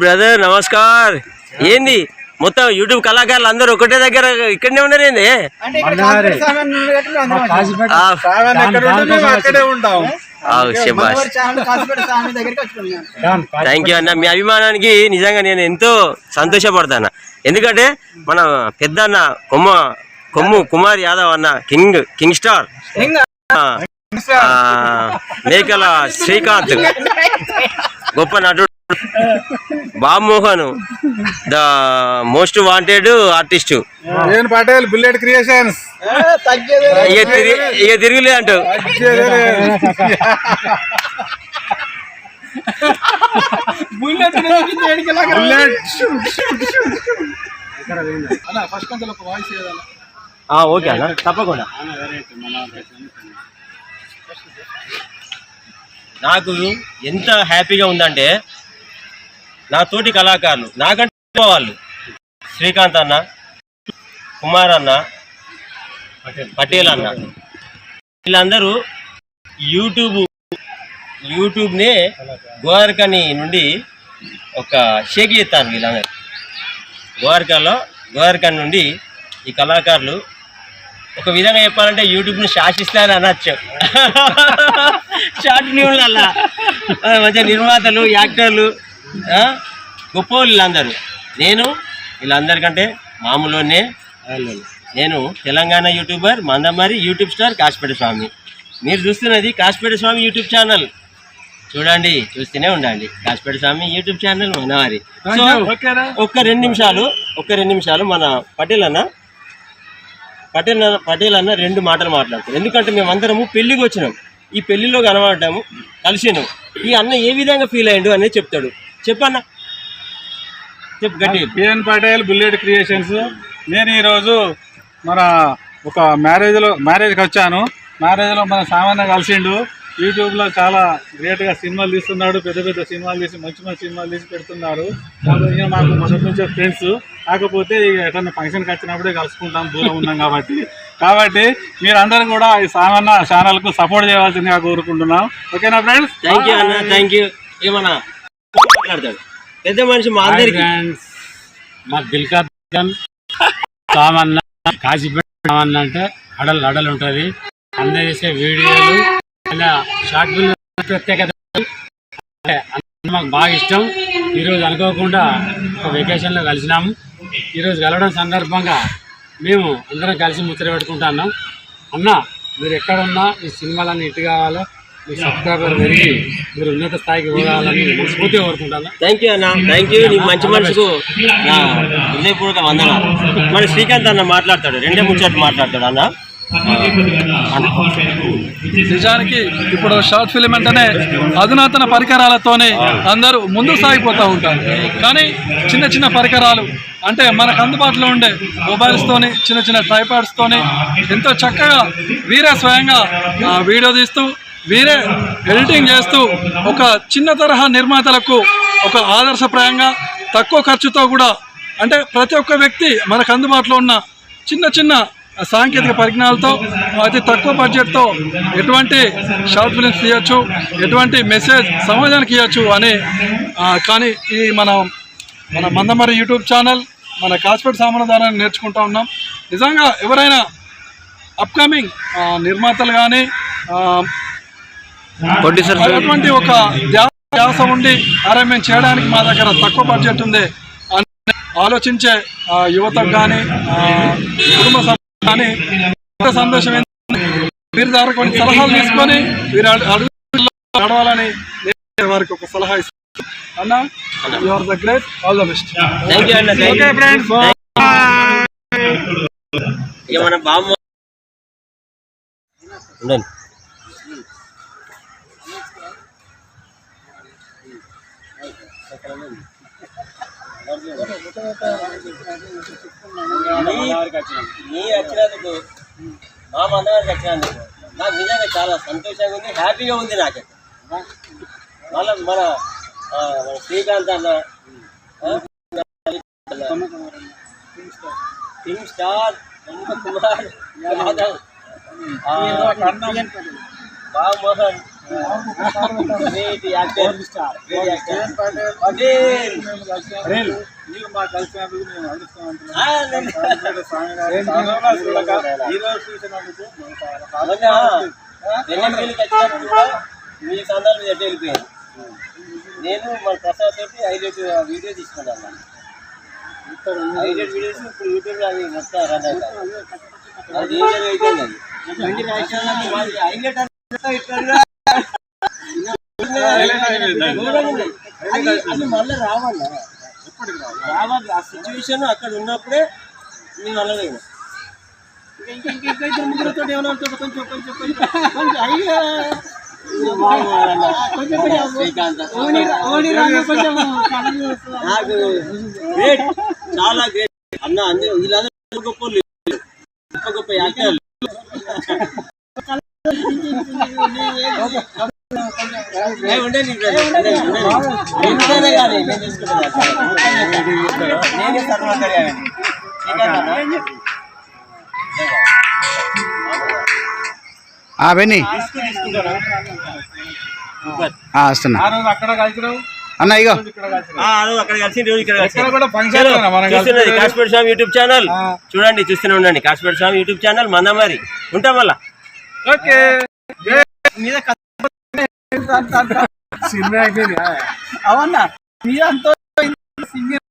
Brother namaskar. ఏంది? మొత్తం YouTube కళాకారులు అందరూ ఒకటే దగ్గర ఇక్కడనే ఉన్నారు ఏంది? థ్యాంక్ యూ అన్న. మీ అభిమానానికి నిజంగా నేను ఎంతో సంతోషపడతాను? ఎందుకంటే మన పెద్ద అన్న కొమ్మ కొమ్ము కుమార్ యాదవ్ అన్న కింగ్ కింగ్ స్టార్. మేకల శ్రీకాంత్. గొప్ప నటుడు. బామ్మోహన్ ద మోస్ట్ వాంటెడ్ ఆర్టిస్టు. నేను పటేల్ బుల్లెట్ క్రియేషన్స్. ఇక తిరిగి ఇక తిరిగిలే బుల్లెట్ ఆ, ఓకే అన్న. తప్పకుండా. నాకు ఎంత హ్యాపీగా ఉందంటే నా తోటి కళాకారులు. నాకంటే వాళ్ళు. శ్రీకాంత్ అన్న కుమార్ అన్న పటేల్. అన్న. వీళ్ళందరూ యూట్యూబ్ యూట్యూబ్నే గోవర్కని నుండి ఒక షేక్ చేస్తాను వీళ్ళందరూ. గోవర్కలో గోవర్కన్ నుండి ఈ కళాకారులు ఒక విధంగా చెప్పాలంటే యూట్యూబ్ని శాసిస్తారని అనొచ్చు. షార్ట్ ఫిల్మ్లల్లా మంచిగా నిర్మాతలు యాక్టర్లు గొప్ప వాళ్ళు వీళ్ళందరూ. నేను వీళ్ళందరికంటే మామూలునే నేను Telangana YouTuber Mandamarri YouTube star Kasipeta Swamy. మీరు చూస్తున్నది కాసిపేట స్వామి యూట్యూబ్ ఛానల్. చూడండి చూస్తూనే ఉండండి. కాసిపేట స్వామి యూట్యూబ్ ఛానల్ మనవారి ఒక్క రెండు నిమిషాలు ఒక్క రెండు నిమిషాలు మన పటేల్ అన్న పటేల్ అన్న పటేల్ అన్న రెండు మాటలు మాట్లాడతారు. ఎందుకంటే మేమందరము పెళ్ళికి వచ్చినాం. ఈ పెళ్ళిలో కనబడ్డాము కలిసినాం. ఈ అన్న ఏ విధంగా ఫీల్ అయ్యిండు అనేది చెప్తాడు. చెప్పన్న? చెప్పు గట్టి పిఎన్ పటేల్ బుల్లెట్ క్రియేషన్స్. నేను ఈరోజు మన ఒక మ్యారేజ్లో మ్యారేజ్కి వచ్చాను. మ్యారేజ్లో మన సామాన్య కలిసిండు. యూట్యూబ్లో చాలా గ్రేట్గా సినిమాలు తీస్తున్నాడు. పెద్ద పెద్ద సినిమాలు తీసి మంచి మంచి సినిమాలు తీసి పెడుతున్నారు కాబట్టి మాకు మొదటి నుంచే ఫ్రెండ్స్ కాకపోతే ఇక ఎటన్నా ఫంక్షన్కి వచ్చినప్పుడే కలుసుకుంటాం. దూరం ఉన్నాం కాబట్టి. కాబట్టి మీరందరూ కూడా ఈ సామాన్య ఛానల్కు సపోర్ట్ చేయవలసిందిగా కోరుకుంటున్నాం. ఓకేనా ఫ్రెండ్స్ థ్యాంక్ యూ అన్న థ్యాంక్ యూ ఏమన్నా మాట్లాడతాడు. పెద్ద మనిషి మా అందరికి. మా కాశీపేట సామన్న అంటే అడలు అడలు ఉంటుంది. అందరు చేసే వీడియోలు షార్ట్ ఫిల్మ్ ప్రత్యేకత. మాకు బాగా ఇష్టం. ఈరోజు అనుకోకుండా ఒక వెకేషన్లో కలిసినాము. ఈరోజు కలవడం సందర్భంగా మేము అందరం కలిసి ముచ్చట పెట్టుకుంటున్నాం అన్న మీరు ఎక్కడ ఉన్నా ఈ సినిమాలన్నీ ఇటు కావాలో మీ సబ్స్క్రైబర్ పెరిగి మీరు ఉన్నత స్థాయికి పోవాలని మనస్ఫూర్తిగా కోరుకుంటాను. థ్యాంక్ యూ అన్న. థ్యాంక్ యూ నీ మంచి మనసుకు నా హృదయపూర్వక వందనాలు. మరి శ్రీకాంత్ అన్న మాట్లాడతాడు. రెండే ముచ్చట్లు మాట్లాడతాడు అన్న. నిజానికి ఇప్పుడు షార్ట్ ఫిలిం అంటేనే అధునాతన పరికరాలతోనే అందరూ ముందుకు సాగిపోతూ ఉంటారు. కానీ చిన్న చిన్న పరికరాలు అంటే మనకు అందుబాటులో ఉండే మొబైల్స్తోని చిన్న చిన్న ట్రైపాడ్స్తోని ఎంతో చక్కగా వీరే స్వయంగా వీడియో తీస్తూ వీరే ఎడిటింగ్ చేస్తూ ఒక చిన్న తరహా నిర్మాతలకు ఒక ఆదర్శప్రాయంగా తక్కువ ఖర్చుతో కూడా అంటే ప్రతి ఒక్క వ్యక్తి మనకు అందుబాటులో ఉన్న చిన్న చిన్న సాంకేతిక పరిజ్ఞానాలతో అతి తక్కువ బడ్జెట్తో ఎటువంటి షార్ట్ ఫిలిమ్స్ తీయచ్చు ఎటువంటి మెసేజ్ సమాజానికి ఇవ్వచ్చు అని కానీ ఈ మన మన మందమరి యూట్యూబ్ ఛానల్ మన కాస్పేట్ సామాన్ ద్వారా నేర్చుకుంటా ఉన్నాం. నిజంగా ఎవరైనా అప్కమింగ్ నిర్మాతలు కానీ అటువంటి ఒక ధ్యాస ఉండి అరే మేము చేయడానికి మా దగ్గర తక్కువ బడ్జెట్ ఉంది. అని ఆలోచించే యువతకు కానీ కుటుంబ సభ్యులకు కానీ సందేశం ఏంటంటే వీరి ద్వారా కొన్ని సలహాలు తీసుకొని వీరు అడు- అడుగులో నడవాలని నేను వారికి ఒక సలహా ఇస్తాను అన్న you are the great all the best friends ఏమన్నా బామ్మ ఉండండి. నీ వచ్చినందుకు మా మందవారికి వచ్చినందుకు నాకు నిజంగా చాలా సంతోషంగా ఉంది హ్యాపీగా ఉంది నాకు మళ్ళీ మన శ్రీకాంత్ అన్న king star Kumar Yadav Babu Mohan Great actor. Great actor. Patel. మీరు మాకు కలిసినందుకు మేము అదృష్టవంతులం. ఆ, లేదు. రాజపేట స్వామి గారి సాధనలో చూడక ఈ రోజు చూసినందుకు మేము చాలా మొన్న వెన్నెలకి వచ్చినప్పుడు కూడా మీ సందర్భం మీద ఎట్లా వెళ్ళిపోయాను నేను మన ప్రసాద్ తోటి హైలైట్ వీడియో తీసుకున్నాను హైలైట్ వీడియోస్ ఇప్పుడు యూట్యూబ్లో అవి మొత్తం రన్ అవుతాయి అది డేంజర్ అయిపోయింది అది వాడి హైలైట్ అంతా ఇట్లా ఘోరంగా ఉంది. అది మళ్ళీ రావాలి. ఆ సిచ్యువేషన్ అక్కడ ఉన్నప్పుడే నేను వల్ల ఇంకా ఇద్దరు ముగ్గురుతో ఏమైనా కొంచెం కొంచెం కొంచెం గ్రేట్ చాలా గ్రేట్ అన్న అన్ని వీళ్ళందరూ గొప్ప గొప్ప గొప్ప యాక్టర్లు. బెన్ని వస్తున్నా. అక్కడ కలిసినావు? అన్న ఇగో. Kashmir Swamy YouTube channel. చూడండి చూస్తూనే ఉండండి. కాశ్మీర్ స్వామి యూట్యూబ్ ఛానల్ మన మరి ఉంటాం మళ్ళా. ఓకే. మీద సినిమా అయిపోయింది. అవన్నా? మీ అంతా సింగర్